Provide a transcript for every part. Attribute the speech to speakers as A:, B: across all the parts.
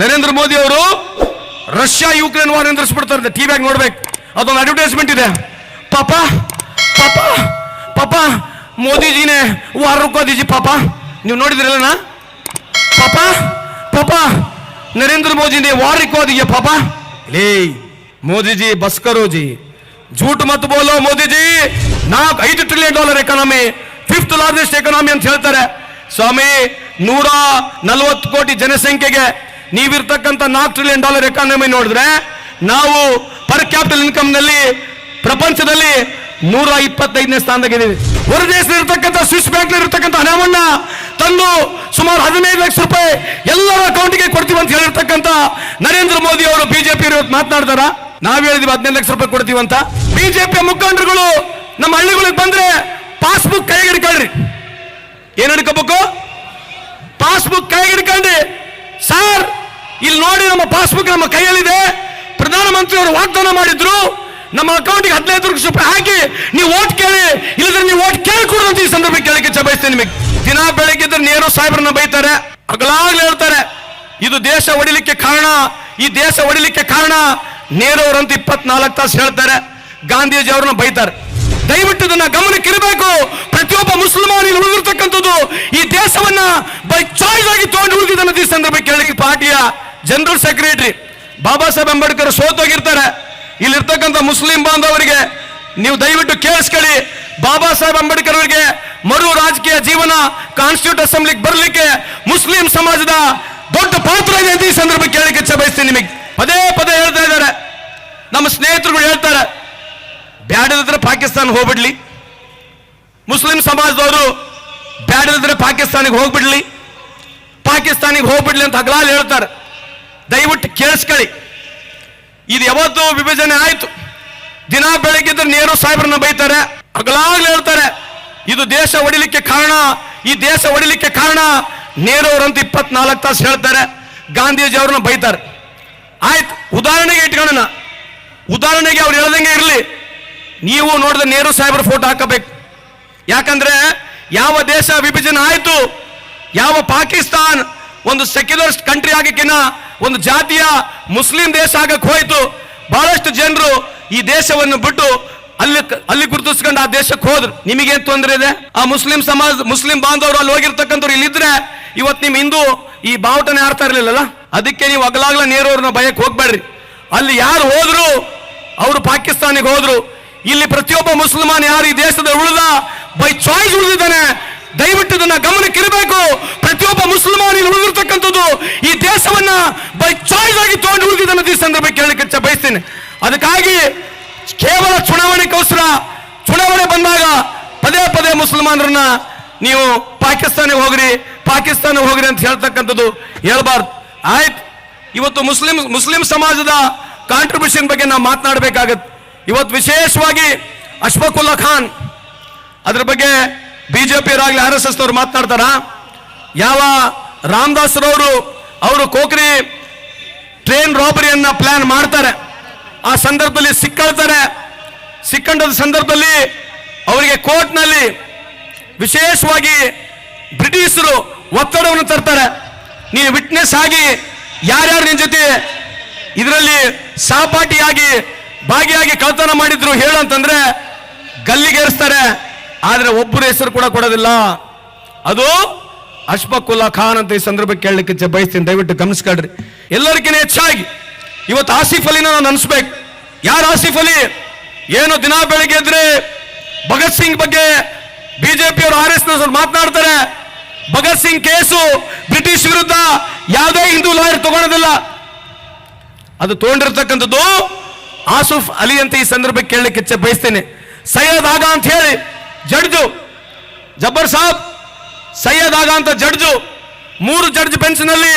A: ನರೇಂದ್ರ ಮೋದಿ ಅವರು Russia Ukraine war ನಿಂದ್ರಿಸ್ಬಿಡ್ತಾರೆ. ಟಿವಿಯಾಗಿ ನೋಡ್ಬೇಕು. ಅದೊಂದು ಅಡ್ವರ್ಟೈಸ್ಮೆಂಟ್ ಇದೆ. ಪಾಪ ಪಾಪ ಪಾಪ, ಮೋದಿಜಿನೇ ವಾರ್ ರುಕೋದಿಜಿ ಪಾಪ. ನೀವು ನೋಡಿದ್ರಲ್ಲ ಪಾಪ ಪಾಪ, ನರೇಂದ್ರ ಮೋದಿನೇ ವಾರಕ್ಕೋದಿಗೆ ಪಾಪ. ಲೇ, ಮೋದಿಜಿ, ಬಸ್ಕರೋಜಿ, ಜೂಟ್ ಮತ್ತು ಬೋಲೋ ಮೋದಿಜಿ. ನಾಲ್ಕು ಐದು trillion dollar economy fifth largest economy ಅಂತ ಹೇಳ್ತಾರೆ. ಸ್ವಾಮಿ, ನೂರ ನಲವತ್ತು ಕೋಟಿ ಜನಸಂಖ್ಯೆಗೆ ನೀವಿರ್ತಕ್ಕಂಥ ನಾಲ್ಕು ಟ್ರಿಲಿಯನ್ ಡಾಲರ್ ಎಕಾನಮಿ ನೋಡಿದ್ರೆ, ನಾವು ಪರ್ ಕ್ಯಾಪಿಟಲ್ ಇನ್ಕಮ್ನಲ್ಲಿ ಪ್ರಪಂಚದಲ್ಲಿ ನೂರ ಇಪ್ಪತ್ತೈದನೇ ಸ್ಥಾನದಾಗಿದ್ದೀವಿ ಹೊರ ದೇಶದಲ್ಲಿರ್ತಕ್ಕಂಥ ಸ್ವಿಸ್ ಬ್ಯಾಂಕ್ ಇರತಕ್ಕಂಥ ಹಣವನ್ನ ತಂದು ಸುಮಾರು ಹದಿನೈದು ಲಕ್ಷ ರೂಪಾಯಿ ಎಲ್ಲರ ಅಕೌಂಟ್ಗೆ ಕೊಡ್ತೀವಿ ಅಂತ ಹೇಳಿರ್ತಕ್ಕಂಥ ನರೇಂದ್ರ ಮೋದಿ ಅವರು ಬಿಜೆಪಿ ಇವತ್ತು ಮಾತನಾಡ್ತಾರ? ನಾವ್ ಹೇಳಿದ್ವಿ ಹದಿನೈದು ಲಕ್ಷ ರೂಪಾಯಿ ಕೊಡ್ತೀವಿ ಅಂತ. ಬಿಜೆಪಿ ಮುಖಂಡರುಗಳು ನಮ್ಮ ಹಳ್ಳಿಗಳಿಗೆ ಬಂದ್ರೆ ಪಾಸ್ಬುಕ್ ಕೈಗೆ ಹಿಡ್ಕೊಳ್ರಿ. ಏನ್ ಹಿಡ್ಕೋಬೇಕು? ಪಾಸ್ಬುಕ್ ಕೈಗೆ ಹಿಡ್ಕೊಂಡು, ಸರ್ ಇಲ್ಲಿ ನೋಡಿ ನಮ್ಮ ಪಾಸ್ಬುಕ್ ನಮ್ಮ ಕೈಯಲ್ಲಿದೆ. ಪ್ರಧಾನಮಂತ್ರಿ ಅವರು ವಾಗ್ದಾನ ಮಾಡಿದ್ರು. ನಮ್ಮ ಅಕೌಂಟ್ಗೆ ಹದಿನೈದು ಲಕ್ಷ ರೂಪಾಯಿ ಹಾಕಿ ನೀವು ಓಟ್ ಕೇಳಿ. ಇಲ್ಲದ್ರೆ ನೀವು ಓಟ್ ಕೇಳಿಕೊಡು ಅಂತ ಈ ಸಂದರ್ಭ ಕೇಳಕ್ಕೆ ಚಬಾಯಿಸ್ತೇನೆ ನಿಮಗೆ. ದಿನ ಬೆಳಗ್ಗೆ ನೇರು ಸಾಹೇಬ್ರನ್ನ ಬೈತಾರೆ. ಅಗಲಾಗ್ಲೇ ಹೇಳ್ತಾರೆ, ಇದು ದೇಶ ಒಡಿಲಿಕ್ಕೆ ಕಾರಣ. ಈ ದೇಶ ಒಡಿಲಿಕ್ಕೆ ಕಾರಣ. ನೇರು ಅವರಂತ ಇಪ್ಪತ್ನಾಲ್ಕು ತಾಸು ಹೇಳ್ತಾರೆ. ಗಾಂಧೀಜಿ ಅವ್ರನ್ನ ಬೈತಾರೆ. ದಯವಿಟ್ಟು ಇದನ್ನ ಗಮನಕ್ಕಿರಬೇಕು. ಪ್ರತಿಯೊಬ್ಬ ಮುಸಲ್ಮಾನ ಉಳಿದಿರ್ತಕ್ಕಂಥದ್ದು ಈ ದೇಶವನ್ನ ಬೈ ಚಾಯ್ಸ್ ಆಗಿ ತಗೊಂಡು ಉಳಿದಿದ್ದನ್ನ ಈ ಸಂದರ್ಭ ಜನರಲ್ ಸೆಕ್ರೆಟರಿ ಬಾಬಾ ಸಾಹೇಬ್ ಅಂಬೇಡ್ಕರ್ ಸೋತೋಗಿರ್ತಾರೆ. ಇಲ್ಲಿರ್ತಕ್ಕಂಥ ಮುಸ್ಲಿಂ ಬಾಂಧವರಿಗೆ ನೀವು ದಯವಿಟ್ಟು ಕೇಳಿಸ್ಕೊಳ್ಳಿ. ಬಾಬಾ ಸಾಹೇಬ್ ಅಂಬೇಡ್ಕರ್ ಅವರಿಗೆ ಮರು ರಾಜಕೀಯ ಜೀವನ ಕಾನ್ಸ್ಟಿಟ್ಯೂಟ್ ಅಸೆಂಬ್ಲಿಗೆ ಬರಲಿಕ್ಕೆ ಮುಸ್ಲಿಂ ಸಮಾಜದ ದೊಡ್ಡ ಪಾತ್ರ ಇದೆ ಈ ಸಂದರ್ಭ ಕೇಳಲಿಕ್ಕೆ ಇಚ್ಛೆ ಬಯಸ್ತೀನಿ ನಿಮಗೆ. ಪದೇ ಪದೇ ಹೇಳ್ತಾ ಇದ್ದಾರೆ. ನಮ್ಮ ಸ್ನೇಹಿತರುಗಳು ಹೇಳ್ತಾರೆ ಬ್ಯಾಡದಿದ್ರೆ ಪಾಕಿಸ್ತಾನ ಹೋಗ್ಬಿಡ್ಲಿ. ಮುಸ್ಲಿಂ ಸಮಾಜದವರು ಬ್ಯಾಡದಿದ್ರೆ ಪಾಕಿಸ್ತಾನಿಗೆ ಹೋಗ್ಬಿಡ್ಲಿ. ಪಾಕಿಸ್ತಾನಿಗೆ ಹೋಗ್ಬಿಡ್ಲಿ ಅಂತ ಹಗಲಾಲ್ ಹೇಳ್ತಾರೆ. ದಯವಿಟ್ಟು ಕೇಳಿಸ್ಕೊಳ್ಳಿ. ಇದು ಯಾವತ್ತು ವಿಭಜನೆ ಆಯಿತು. ದಿನ ಬೆಳಗ್ಗಿದ್ರೆ ನೇರು ಸಾಹೇಬ್ರನ್ನ ಬೈತಾರೆ, ಹಗಲಾಗ್ಲೂ ಹೇಳ್ತಾರೆ, ಇದು ದೇಶ ಒಡಿಲಿಕ್ಕೆ ಕಾರಣ, ಈ ದೇಶ ಒಡಿಲಿಕ್ಕೆ ಕಾರಣ ನೇರು ಅವರಂತ ಇಪ್ಪತ್ನಾಲ್ಕು ತಾಸು ಹೇಳ್ತಾರೆ, ಗಾಂಧೀಜಿ ಅವ್ರನ್ನ ಬೈತಾರೆ. ಆಯ್ತು, ಉದಾಹರಣೆಗೆ ಇಟ್ಕೊಳ್ಳೋಣ. ಉದಾಹರಣೆಗೆ ಅವ್ರು ಹೇಳ್ದಂಗೆ ಇರಲಿ. ನೀವು ನೋಡಿದ ನೇರು ಸಾಹೇಬ್ರ ಫೋಟೋ ಹಾಕಬೇಕು. ಯಾಕಂದ್ರೆ ಯಾವ ದೇಶ ವಿಭಜನೆ ಆಯಿತು, ಯಾವ ಪಾಕಿಸ್ತಾನ್ ಒಂದು ಸೆಕ್ಯುಲರ್ ಕಂಟ್ರಿ ಆಗಕ್ಕಿನ ಒಂದು ಜಾತಿಯ ಮುಸ್ಲಿಂ ದೇಶ ಆಗಕ್ಕೆ ಹೋಯ್ತು. ಬಹಳಷ್ಟು ಜನರು ಈ ದೇಶವನ್ನು ಬಿಟ್ಟು ಅಲ್ಲಿ ಅಲ್ಲಿ ಗುರುತಿಸ್ಕೊಂಡು ಆ ದೇಶಕ್ಕೆ ಹೋದ್ರು. ನಿಮಗೇನು ತೊಂದರೆ ಇದೆ? ಆ ಮುಸ್ಲಿಂ ಸಮಾಜ, ಮುಸ್ಲಿಂ ಬಾಂಧವರು ಅಲ್ಲಿ ಹೋಗಿರ್ತಕ್ಕಂಥವ್ರು ಇಲ್ಲಿದ್ರೆ ಇವತ್ತು ನಿಮ್ ಹಿಂದೂ ಈ ಬಾವುಟನೇ ಆಡ್ತಾ ಇರ್ಲಿಲ್ಲಲ್ಲ? ಅದಕ್ಕೆ ನೀವು ಅಗಲಾಗ್ಲ ನೇರವ್ರನ್ನ ಭಯಕ್ಕೆ ಹೋಗ್ಬೇಡ್ರಿ. ಅಲ್ಲಿ ಯಾರು ಹೋದ್ರು, ಅವರು ಪಾಕಿಸ್ತಾನಿಗೆ ಹೋದ್ರು. ಇಲ್ಲಿ ಪ್ರತಿಯೊಬ್ಬ ಮುಸಲ್ಮಾನ್ ಯಾರು ಈ ದೇಶದ ಉಳಿದ, ಬೈ ಚಾಯ್ಸ್ ಉಳಿದಿದ್ದಾನೆ. ದಯವಿಟ್ಟು ಇದನ್ನ ಗಮನಕ್ಕಿರಬೇಕು. ಪ್ರತಿಯೊಬ್ಬ ಮುಸಲ್ಮಾನ್ ಇಲ್ಲಿ ಉಳಿದಿರ್ತಕ್ಕಂಥದ್ದು ಈ ದೇಶವನ್ನ ಬೈ ಚಾಯ್ಸ್ ಆಗಿ ತಗೊಂಡು ಉಳಿದಿದ್ದಾನೆ ಈ ಸಂದರ್ಭ ಕೇಳಲಿಕ್ಕೆ ಬಯಸ್ತೇನೆ. ಅದಕ್ಕಾಗಿ ಕೇವಲ ಚುನಾವಣೆಗೋಸ್ಕರ ಚುನಾವಣೆ ಬಂದಾಗ ಪದೇ ಪದೇ ಮುಸಲ್ಮಾನರನ್ನ ನೀವು ಪಾಕಿಸ್ತಾನಿಗೆ ಹೋಗ್ರಿ ಪಾಕಿಸ್ತಾನ ಹೋಗ್ರಿ ಅಂತ ಹೇಳ್ತಕ್ಕಂಥದ್ದು ಹೇಳ್ಬಾರ್ದು. ಆಯ್ತು. ಇವತ್ತು ಮುಸ್ಲಿಂ ಮುಸ್ಲಿಂ ಸಮಾಜದ ಕಾಂಟ್ರಿಬ್ಯೂಷನ್ ಬಗ್ಗೆ ನಾವು ಮಾತನಾಡಬೇಕಾಗತ್ತೆ. ಇವತ್ತು ವಿಶೇಷವಾಗಿ ಅಶ್ಫಕುಲ್ಲಾ ಖಾನ್, ಅದ್ರ ಬಗ್ಗೆ ಬಿಜೆಪಿಯವರಾಗ್ಲಿ ಆರ್ ಎಸ್ ಎಸ್ ಅವರು ಮಾತನಾಡ್ತಾರ? ಯಾವ ರಾಮದಾಸರವರು ಅವರು ಕೋಕರಿ ಟ್ರೈನ್ ರಾಬರಿಯನ್ನ ಪ್ಲಾನ್ ಮಾಡ್ತಾರೆ. ಆ ಸಂದರ್ಭದಲ್ಲಿ ಸಿಕ್ಕಳ್ತಾರೆ. ಸಿಕ್ಕಂಡ ಸಂದರ್ಭದಲ್ಲಿ ಅವರಿಗೆ ಕೋರ್ಟ್ನಲ್ಲಿ ವಿಶೇಷವಾಗಿ ಬ್ರಿಟಿಷರು ಒತ್ತಡವನ್ನು ತರ್ತಾರೆ. ನೀನು ವಿಟ್ನೆಸ್ ಆಗಿ ಯಾರ್ಯಾರು ನಿನ್ನ ಜೊತೆ ಇದರಲ್ಲಿ ಸಹಪಾಠಿಯಾಗಿ, ಭಾಗಿಯಾಗಿ ಕಳ್ತನ ಮಾಡಿದ್ರು ಹೇಳು ಅಂತಂದ್ರೆ ಗಲ್ಲಿಗೇರಿಸ್ತಾರೆ. ಆದರೆ ಒಬ್ಬರ ಹೆಸರು ಕೂಡ ಕೊಡೋದಿಲ್ಲ. ಅದು ಅಶ್ಫಕುಲ್ಲಾ ಖಾನ್ ಅಂತ ಈ ಸಂದರ್ಭಕ್ಕೆ ಕೇಳಲಿಕ್ಕೆ ಬಯಸ್ತೀನಿ. ದಯವಿಟ್ಟು ಗಮನಿಸ್ಕೊಳ್ರಿ. ಎಲ್ಲರಿಗಿಂತ ಹೆಚ್ಚಾಗಿ ಇವತ್ತು ಆಸಿಫ್ ಅಲಿನ ನಾನು ಅನಿಸ್ಬೇಕು. ಯಾರು ಆಸಿಫ್ ಅಲಿ? ಏನು ದಿನ ಬೆಳಿಗ್ಗೆ ಎದ್ರೆ ಭಗತ್ ಸಿಂಗ್ ಬಗ್ಗೆ ಬಿಜೆಪಿ ಅವರು ಆರ್ ಎಸ್ ಮಾತನಾಡ್ತಾರೆ. ಭಗತ್ ಸಿಂಗ್ ಕೇಸು ಬ್ರಿಟಿಷ್ ವಿರುದ್ಧ ಯಾವುದೇ ಹಿಂದೂ ಲಾಯರ್ ತಗೊಳೋದಿಲ್ಲ. ಅದು ತಗೊಂಡಿರ್ತಕ್ಕಂಥದ್ದು ಆಸಿಫ್ ಅಲಿ ಅಂತ ಈ ಸಂದರ್ಭಕ್ಕೆ ಕೇಳಲಿಕ್ಕೆ ಬಯಸ್ತೇನೆ. ಸೈಯದ್ ಆಗ ಅಂತ ಹೇಳಿ, ಜಡ್ಜು ಜಬ್ಬರ್ ಸಾಬ್ ಸೈಯದ್ ಆಗ ಅಂತ ಜಡ್ಜು ಮೂರು ಜಡ್ಜ್ ಬೆಂಚ್ನಲ್ಲಿ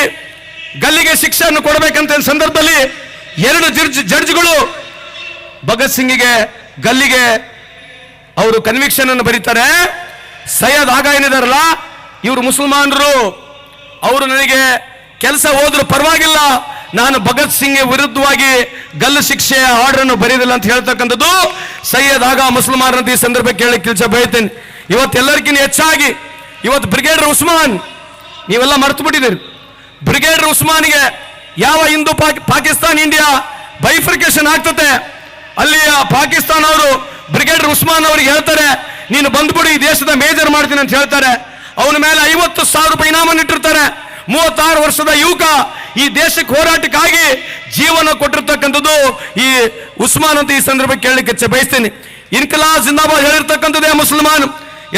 A: ಗಲ್ಲಿಗೆ ಶಿಕ್ಷೆಯನ್ನು ಕೊಡಬೇಕಂತ ಸಂದರ್ಭದಲ್ಲಿ ಎರಡು ಜಡ್ಜ್ ಜಡ್ಜ್ಗಳು ಭಗತ್ ಸಿಂಗಿಗೆ ಗಲ್ಲಿಗೆ ಅವರು ಕನ್ವಿಕ್ಷನ್ ಅನ್ನು ಬರೀತಾರೆ. ಸೈಯದ್ ಆಗ ಏನಿದಾರಲ್ಲ, ಇವರು ಮುಸಲ್ಮಾನರು, ಅವರು ನನಗೆ ಕೆಲಸ ಹೋದ್ರೂ ಪರವಾಗಿಲ್ಲ, ನಾನು ಭಗತ್ ಸಿಂಗ್ ವಿರುದ್ಧವಾಗಿ ಗಲ್ಲು ಶಿಕ್ಷೆಯ ಆರ್ಡರ್ ಅನ್ನು ಬರೀದಿಲ್ಲ ಅಂತ ಹೇಳ್ತಕ್ಕಂಥದ್ದು ಸೈಯದ್ ಆಗ ಮುಸಲ್ಮಾನರಂತ ಈ ಸಂದರ್ಭ ಕೇಳಿ ಕೆಲಸ ಬಯತೇನೆ. ಇವತ್ತೆಲ್ಲರಿಗಿಂತ ಹೆಚ್ಚಾಗಿ ಇವತ್ತು ಬ್ರಿಗೇಡರ್ ಉಸ್ಮಾನ್, ನೀವೆಲ್ಲ ಮರೆತು ಬಿಟ್ಟಿದ್ದೀರಿ ಬ್ರಿಗೇಡರ್ ಉಸ್ಮಾನ್ಗೆ ಯಾವ ಹಿಂದೂ ಪಾಕ್, ಪಾಕಿಸ್ತಾನ್ ಇಂಡಿಯಾ ಬೈಫ್ರಿಕೇಶನ್ ಆಗ್ತದೆ ಅಲ್ಲಿ ಆ ಪಾಕಿಸ್ತಾನ ಅವರು ಬ್ರಿಗೇಡರ್ ಉಸ್ಮಾನ್ ಅವ್ರಿಗೆ ಹೇಳ್ತಾರೆ, ನೀನು ಬಂದ್ಬಿಡಿ, ಈ ದೇಶದ ಮೇಜರ್ ಮಾಡ್ತೀನಿ ಅಂತ ಹೇಳ್ತಾರೆ. ಅವನ ಮೇಲೆ ಐವತ್ತು ಸಾವಿರ ರೂಪಾಯಿ ಇನಾಮನ್ನು ಇಟ್ಟಿರ್ತಾರೆ. ಮೂವತ್ತಾರು ವರ್ಷದ ಯುವಕ ಈ ದೇಶಕ್ಕೆ ಹೋರಾಟಕ್ಕಾಗಿ ಜೀವನ ಕೊಟ್ಟಿರ್ತಕ್ಕಂಥದ್ದು ಈ ಉಸ್ಮಾನ್ ಅಂತ ಈ ಸಂದರ್ಭಕ್ಕೆ ಕೇಳಲಿಕ್ಕೆ ಬಯಸ್ತೀನಿ. ಇನ್ಕಲಾ ಜಿಂದಾಬಾದ್ ಹೇಳಿರ್ತಕ್ಕಂಥದ್ದೇ ಮುಸಲ್ಮಾನ್.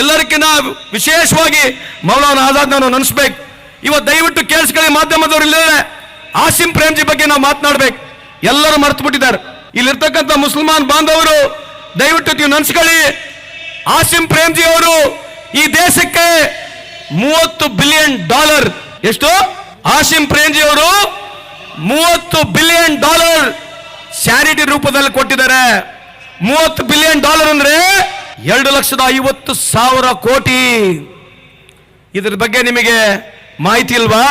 A: ಎಲ್ಲರಿಗಿನ್ನ ವಿಶೇಷವಾಗಿ ಮೌಲಾನ ಆಜಾದ್ ನಾನು ನೆನೆಸ್ಬೇಕು. ಇವತ್ತು ದಯವಿಟ್ಟು ಕೇಳಿಸ್ಕೊಳ್ಳಿ, ಮಾಧ್ಯಮದವರು ಇಲ್ಲದೆ ಆಸಿಂ ಪ್ರೇಮ್ಜಿ ಬಗ್ಗೆ ನಾವು ಮಾತನಾಡ್ಬೇಕು. ಎಲ್ಲರೂ ಮರ್ತು ಬಿಟ್ಟಿದ್ದಾರೆ ಇಲ್ಲಿರ್ತಕ್ಕಂಥ ಮುಸಲ್ಮಾನ್ ಬಾಂಧವರು, ದಯವಿಟ್ಟು ನೀವು ನೆನೆಸ್ಕೊಳ್ಳಿ. ಆಸಿಂ ಪ್ರೇಮ್ಜಿ ಅವರು ಈ ದೇಶಕ್ಕೆ ಮೂವತ್ತು ಬಿಲಿಯನ್ ಡಾಲರ್. ಎಷ್ಟು? ಆಸಿಂ ಪ್ರೇಮ್ಜಿ ಅವರು ಮೂವತ್ತು ಬಿಲಿಯನ್ ಡಾಲರ್ ಚಾರಿಟಿ ರೂಪದಲ್ಲಿ ಕೊಟ್ಟಿದ್ದಾರೆ. ಮೂವತ್ತು ಬಿಲಿಯನ್ ಡಾಲರ್ ಅಂದ್ರೆ ಎರಡು ಲಕ್ಷದ ಐವತ್ತು ಸಾವಿರ ಕೋಟಿ. ಇದ್ರ ಬಗ್ಗೆ ನಿಮಗೆ ಮಾಹಿತಿ ಇಲ್ವಾ?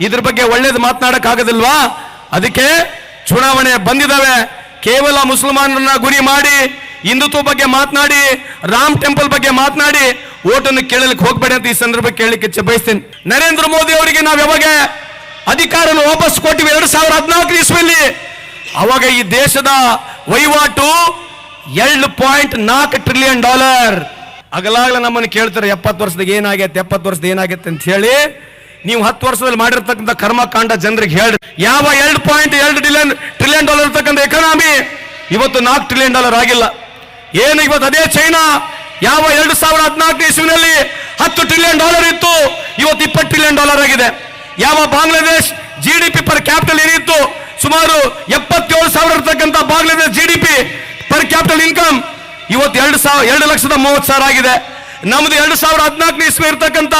A: ಇದ್ರ ಬಗ್ಗೆ ಒಳ್ಳೇದು ಮಾತನಾಡಕ್ ಆಗೋದಿಲ್ವಾ? ಅದಕ್ಕೆ ಚುನಾವಣೆ ಬಂದಿದ್ದಾವೆ ಕೇವಲ ಮುಸಲ್ಮಾನರನ್ನ ಗುರಿ ಮಾಡಿ, ಹಿಂದುತ್ವ ಬಗ್ಗೆ ಮಾತನಾಡಿ, ರಾಮ್ ಟೆಂಪಲ್ ಬಗ್ಗೆ ಮಾತನಾಡಿ ಓಟನ್ನು ಕೇಳಲಿಕ್ಕೆ ಹೋಗ್ಬೇಡಿ ಅಂತ ಈ ಸಂದರ್ಭ ಕೇಳಲಿಕ್ಕೆ ಬಯಸ್ತೇನೆ. ನರೇಂದ್ರ ಮೋದಿ ಅವರಿಗೆ ನಾವು ಯಾವಾಗ ಅಧಿಕಾರ ವಾಪಸ್ ಕೊಟ್ಟಿವಿ? ಎರಡು ಸಾವಿರದ ಹದಿನಾಲ್ಕು ಇಸ್ವಿಯಲ್ಲಿ ಅವಾಗ ಈ ದೇಶದ ವಹಿವಾಟು ಎರಡು ಪಾಯಿಂಟ್ ನಾಲ್ಕು ಟ್ರಿಲಿಯನ್ ಡಾಲರ್. ಅಗಲಾಗ್ಲ ನಮ್ಮನ್ನು ಕೇಳ್ತಾರೆ, ಎಪ್ಪತ್ತು ವರ್ಷದಾಗ ಏನಾಗೈತೆ, ಎಪ್ಪತ್ತು ವರ್ಷದ ಏನಾಗೈತೆ ಅಂತ ಹೇಳಿ. ನೀವು ಹತ್ತು ವರ್ಷದಲ್ಲಿ ಮಾಡಿರ್ತಕ್ಕಂಥ ಕರ್ಮಕಾಂಡ ಜನರಿಗೆ ಹೇಳಿ ಯಾವ ಎರಡು ಪಾಯಿಂಟ್ ಎರಡು ಟ್ರಿಲಿಯನ್ ಟ್ರಿಲಿಯನ್ ಡಾಲರ್ ಇರ್ತಕ್ಕಂಥ ಎಕನಾಮಿ ಇವತ್ತು ನಾಲ್ಕು ಟ್ರಿಲಿಯನ್ ಡಾಲರ್ ಆಗಿಲ್ಲ. ಏನು ಇವತ್ತು ಅದೇ ಚೈನಾ? ಯಾವ ಎರಡು ಸಾವಿರ ಹದಿನಾಲ್ಕು ಇಸ್ವಿನಲ್ಲಿ ಹತ್ತು ಟ್ರಿಲಿಯನ್ ಡಾಲರ್ ಇತ್ತು? ಇವತ್ತು ಇಪ್ಪತ್ತು ಟ್ರಿಲಿಯನ್ ಡಾಲರ್ ಆಗಿದೆ. ಯಾವ Bangladesh G D P per capital ಏನಿತ್ತು? ಸುಮಾರು ಎಪ್ಪತ್ತೇಳು ಸಾವಿರ ಇರ್ತಕ್ಕಂಥ Bangladesh G D P per capital income ಇವತ್ತು ಎರಡು ಸಾವಿರ, ಎರಡು ಲಕ್ಷದ ಮೂವತ್ತು ಸಾವಿರ ಆಗಿದೆ. ನಮ್ದು ಎರಡು ಸಾವಿರ ಹದಿನಾಲ್ಕನೇ ಇಸ್ವಿ ಇರ್ತಕ್ಕಂಥ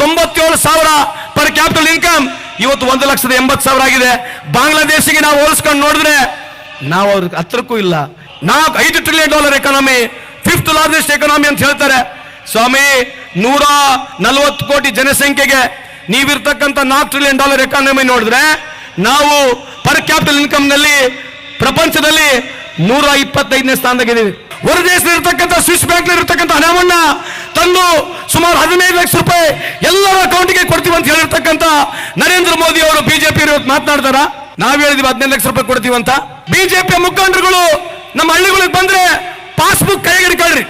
A: ತೊಂಬತ್ತೇಳು ಸಾವಿರ ಪರ್ ಕ್ಯಾಪಿಟಲ್ ಇನ್ಕಮ್ ಇವತ್ತು ಒಂದು ಲಕ್ಷದ ಎಂಬತ್ತು ಸಾವಿರ ಆಗಿದೆ. ಬಾಂಗ್ಲಾದೇಶಿಗೆ ನಾವು ಹೋಲಿಸ್ಕೊಂಡು ನೋಡಿದ್ರೆ ನಾವು ಅವ್ರ ಹತ್ರಕ್ಕೂ ಇಲ್ಲ. ನಾಲ್ಕು, ಐದು trillion dollar economy fifth largest economy ಅಂತ ಹೇಳ್ತಾರೆ. ಸ್ವಾಮಿ, ನೂರ ನಲವತ್ತು ಕೋಟಿ ಜನಸಂಖ್ಯೆಗೆ ನೀವಿರ್ತಕ್ಕಂಥ ನಾಲ್ಕು ಟ್ರಿಲಿಯನ್ ಡಾಲರ್ ಎಕಾನಮಿ ನೋಡಿದ್ರೆ ನಾವು ಪರ್ ಕ್ಯಾಪಿಟಲ್ ಇನ್ಕಮ್ನಲ್ಲಿ ಪ್ರಪಂಚದಲ್ಲಿ ನೂರ ಇಪ್ಪತ್ತೈದನೇ ಸ್ಥಾನದಾಗಿದ್ದೀವಿ ಹೊರ ದೇಶದಲ್ಲಿರ್ತಕ್ಕಂಥ ಸ್ವಿಸ್ ಬ್ಯಾಂಕ್ ಇರತಕ್ಕಂಥ ಹಣವನ್ನ ತಂದು ಸುಮಾರು ಹದಿನೈದು ಲಕ್ಷ ರೂಪಾಯಿ ಎಲ್ಲರ ಅಕೌಂಟ್ಗೆ ಕೊಡ್ತೀವಿ ಅಂತ ಹೇಳಿರ್ತಕ್ಕಂಥ ನರೇಂದ್ರ ಮೋದಿ ಅವರು ಬಿಜೆಪಿ ಮಾತನಾಡ್ತಾರ? ನಾವ್ ಹೇಳಿದೀವಿ ಹದಿನೈದು ಲಕ್ಷ ರೂಪಾಯಿ ಕೊಡ್ತೀವಿ ಅಂತ. ಬಿಜೆಪಿ ಮುಖಂಡರುಗಳು ನಮ್ಮ ಹಳ್ಳಿಗಳಿಗೆ ಬಂದ್ರೆ ಪಾಸ್ಬುಕ್ ಕೈಗೆ ಹಿಡ್ಕೊಳ್ರಿ.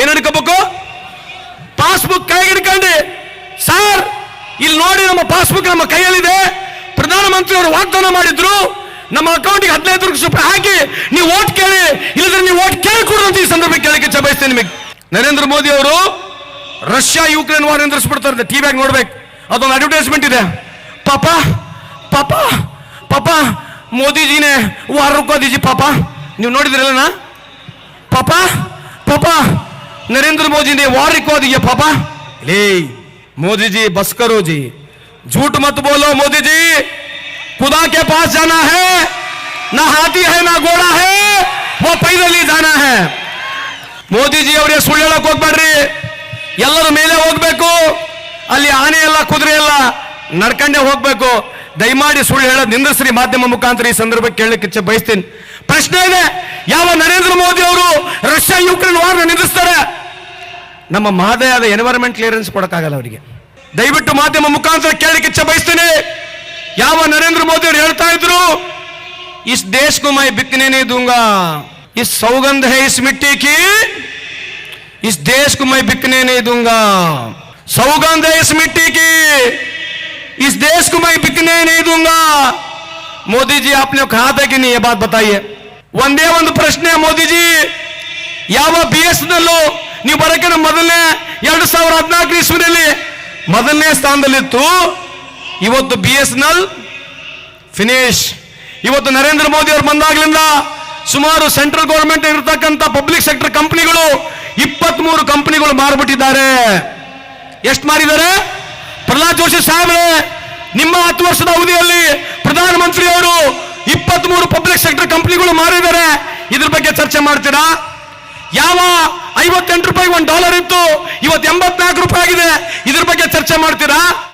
A: ಏನ್ ಹಿಡ್ಕೋಬೇಕು? ಪಾಸ್ಬುಕ್ ಕೈಗೆ ಹಿಡ್ಕೊಂಡ್ರಿ ಸರ್, ಇಲ್ಲಿ ನೋಡಿ ನಮ್ಮ ಪಾಸ್ಬುಕ್ ನಮ್ಮ ಕೈಯಲ್ಲಿದೆ. ಪ್ರಧಾನಮಂತ್ರಿ ಅವರು ವಾಗ್ದಾನ ಮಾಡಿದ್ರು. ನಮ್ಮ ಅಕೌಂಟ್ಗೆ ಹದಿನೈದು ಲಕ್ಷ ರೂಪಾಯಿ ಹಾಕಿ ನೀವು ಓಟ್ ಕೇಳಿ ಇಲ್ಲದ್ರೆ ನೀವು ಓಟ್ ಕೇಳಿಕೊಡು ಅಂತ ಈ ಸಂದರ್ಭ ಕೇಳಕ್ಕೆ ಇಚ್ಛೆ ಬಯಸ್ತೇನೆ ನಿಮಗೆ ನರೇಂದ್ರ ಮೋದಿ ಅವರು ರಷ್ಯಾ ಯುಕ್ರೇನ್ ವಾರ್ ನಿಂದ್ರಿಸ್ಬಿಡ್ತಾರೆ ಟಿವಿಯಾಗಿ ನೋಡ್ಬೇಕು ಅದೊಂದು ಅಡ್ವರ್ಟೈಸ್ಮೆಂಟ್ ಇದೆ ಪಾಪ ಪಾಪ ಪಾಪ ಮೋದಿ जी ने वार रुकवा दीजिए पापा ನೀವು ನೋಡಿದ್ರಲ್ಲ पापा पापा नरेंद्र मोदी ने वार रुकवा दिया पापा ले मोदी जी बस करो जी झूठ मत बोलो मोदी जी खुदा के पास जाना है ना हाथी है ना घोड़ा है वो पैदल ही जाना है ಮೋದಿಜಿ ಅವರೇ ಸುಳ್ಳು ಹೇಳಕ್ ಹೋಗ್ಬೇಡ್ರಿ ಎಲ್ಲರ ಮೇಲೆ ಹೋಗ್ಬೇಕು ಅಲ್ಲಿ ಆನೆ ಎಲ್ಲ ಕುದುರೆ ಎಲ್ಲ ನಡ್ಕಂಡೇ ಹೋಗ್ಬೇಕು ದಯಮಾಡಿ ಸುಳ್ಳು ಹೇಳೋದು ನಿಂದಿಸ್ರಿ ಮಾಧ್ಯಮ ಮುಖಾಂತರ ಈ ಸಂದರ್ಭಕ್ಕೆ ಕೇಳಲಿಕ್ಕೆ ಇಚ್ಛೆ ಬಯಸ್ತೀನಿ ಪ್ರಶ್ನೆ ಇದೆ ಯಾವ ನರೇಂದ್ರ ಮೋದಿ ಅವರು ರಷ್ಯಾ ಯುಕ್ರೇನ್ ವಾರ್ನ ನಿಂದಿಸ್ತಾರೆ ನಮ್ಮ ಮಹದಯಾದ ಎನ್ವೈರನ್ಮೆಂಟ್ ಕ್ಲಿಯರೆನ್ಸ್ ಕೊಡಕ್ಕಾಗಲ್ಲ ಅವರಿಗೆ ದಯವಿಟ್ಟು ಮಾಧ್ಯಮ ಮುಖಾಂತರ ಕೇಳಲಿಕ್ಕೆ ಇಚ್ಛೆ ಬಯಸ್ತೀನಿ ಯಾವ ನರೇಂದ್ರ ಮೋದಿ ಅವರು ಹೇಳ್ತಾ ಇದ್ರು इस देश को मैं बिकने नहीं दूंगा इस सौगंध है इस मिट्टी की इस देश को मैं बिकने नहीं दूंगा सौगंध है इस मिट्टी की इस देश को मैं बिकने नहीं दूंगा मोदी जी आपने कहा था कि नहीं ये बात बताइए ಒಂದೇ ಒಂದು ಪ್ರಶ್ನೆ ಮೋದಿಜಿ ಯಾವ ಬಿ ಎಸ್ ನಲ್ಲೂ ನೀವು ಬರೋಕೆ ಮೊದಲನೇ ಎರಡು ಸಾವಿರ ಹದಿನಾಲ್ಕು ಇಸ್ವಿನಲ್ಲಿ ಮೊದಲನೇ ಸ್ಥಾನದಲ್ಲಿತ್ತು ಇವತ್ತು ಬಿ ಎಸ್ ಎಲ್ ಫಿನಿಶ್ ಇವತ್ತು ನರೇಂದ್ರ ಮೋದಿ ಅವರು ಬಂದಾಗ್ಲಿಂದ ಸುಮಾರು ಸೆಂಟ್ರಲ್ ಗೌರ್ಮೆಂಟ್ ಇರತಕ್ಕಂತ ಪಬ್ಲಿಕ್ ಸೆಕ್ಟರ್ ಕಂಪನಿಗಳು ಇಪ್ಪತ್ತ್ ಮೂರು ಕಂಪನಿಗಳು ಮಾರ್ಬಿಟ್ಟಿದ್ದಾರೆ. ಎಷ್ಟು ಮಾರಿದ್ದಾರೆ? ಪ್ರಹ್ಲಾದ್ ಜೋಶಿ ಸಾಹೇಬ್ರೆ, ನಿಮ್ಮ ಹತ್ತು ವರ್ಷದ ಅವಧಿಯಲ್ಲಿ ಪ್ರಧಾನಮಂತ್ರಿ ಅವರು ಇಪ್ಪತ್ತ್ ಮೂರು ಪಬ್ಲಿಕ್ ಸೆಕ್ಟರ್ ಕಂಪನಿಗಳು ಮಾರಿದ್ದಾರೆ. ಇದ್ರ ಬಗ್ಗೆ ಚರ್ಚೆ ಮಾಡ್ತೀರಾ? ಯಾವ ಐವತ್ತೆಂಟು ರೂಪಾಯಿ ಒಂದು ಡಾಲರ್ ಇತ್ತು, ಇವತ್ತು ಎಂಬತ್ನಾಲ್ಕು ರೂಪಾಯಿ ಆಗಿದೆ. ಇದ್ರ ಬಗ್ಗೆ ಚರ್ಚೆ ಮಾಡ್ತೀರಾ?